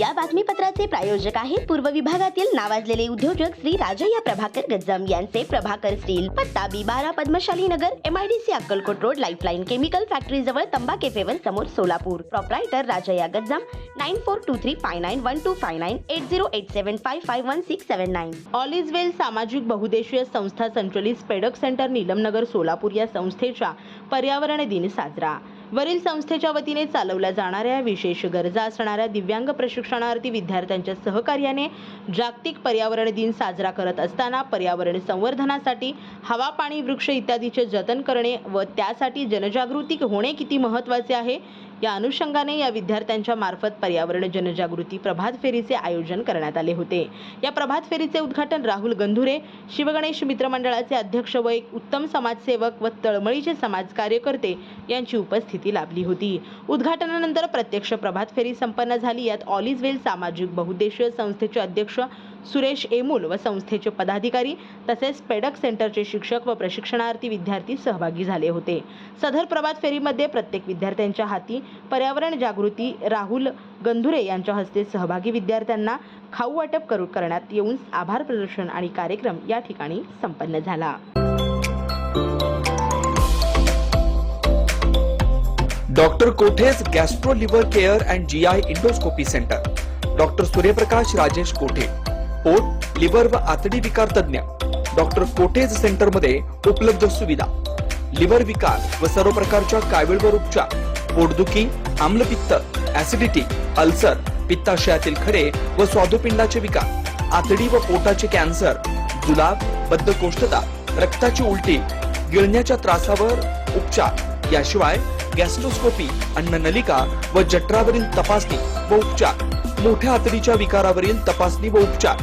या बातमीपत्राचे प्रायोजक आहेत पूर्व विभागातील नावाजलेले उद्योजक श्री राजय्या प्रभाकर गज्जम यांचे प्रभाकर स्टील पत्ता बी बारा Padmashali Nagar MIDC Akkalkot road lifeline chemical factory जवळ तंबा केफेवर समोर Solapur. Proprietor Rajayya Gajjam nine four two three five nine one two five nine eight zero eight seven five five one six seven nine all is well सामाजिक बहुदेशीय संस्था संचलित स्पेडक centre Neelamnagar Solapur या संस्थेच्या पर्यावरण दिन साजरा. वरील संस्थेच्या वतीने चालवल्या जाणाऱ्या विशेष गरजा असणाऱ्या दिव्यांग प्रशिक्षणार्थी विद्यार्थ्यांच्या सहकार्याने जागतिक पर्यावरण दिन साजरा करत असताना पर्यावरण संवर्धनासाठी हवा पाणी वृक्ष इत्यादीचे जतन करणे व त्यासाठी जनजागृती होणे किती महत्त्वाचे आहे? या अनुषंगाने या विद्यार्थ्यांच्या मार्फत पर्यावरण जनजागृती प्रभात फेरीचे आयोजन करण्यात आले होते. या प्रभात फेरीचे उद्घाटन राहुल गंधुरे शिवगणेश मित्रमंडळाचे अध्यक्ष व एक उत्तम समाजसेवक व तळमळीचे समाज कार्यकर्ते यांची उपस्थिती लाभली होती. उद्घाटनानंतर प्रत्यक्ष प्रभात फेरी संपन्न झाली. यात ऑल इज वेल सामाजिक बहुद्देशीय संस्थेचे अध्यक्ष सुरेश एमूल व संस्थेचे पदाधिकारी तसेच पेडक सेंटरचे शिक्षक व प्रशिक्षणार्थी विद्यार्थी सहभागी झाले होते. सदर प्रभात फेरीमध्ये प्रत्येक विद्यार्थ्यांच्या हाती पर्यावरण जागृती राहुल गंधुरे यांच्या हस्ते सहभागी विद्यार्थ्यांना खाऊ वाटप करू करण्यात येऊन आभार प्रदर्शन आणि कार्यक्रम या ठिकाणी संपन्न झाला. Doctor Kothe's gastro liver care and G I endoscopy centre. Doctor Suryaprakash Rajesh Kothe. पोट लिव्हर व आतडी विकार तज्ञ डॉक्टर कोठेज सेंटरमध्ये उपलब्ध सुविधा. लिव्हर विकार व सर्व प्रकारच्या कावीळवर उपचार. पोटदुखी आम्लपित्त ऍसिडिटी अल्सर पित्ताशयातील खडे व स्वादुपिंडाचे विकार. आतडी व पोटाचे कॅन्सर जुलाब बद्धकोष्ठता रक्ताची उलटी गिळण्याच्या त्रासावर उपचार. याशिवाय गॅस्ट्रोस्कोपी अन्ननलिका व जठरावरील तपासणी व उपचार. मोठ्या आतडीच्या विकारावरील तपासणी व उपचार.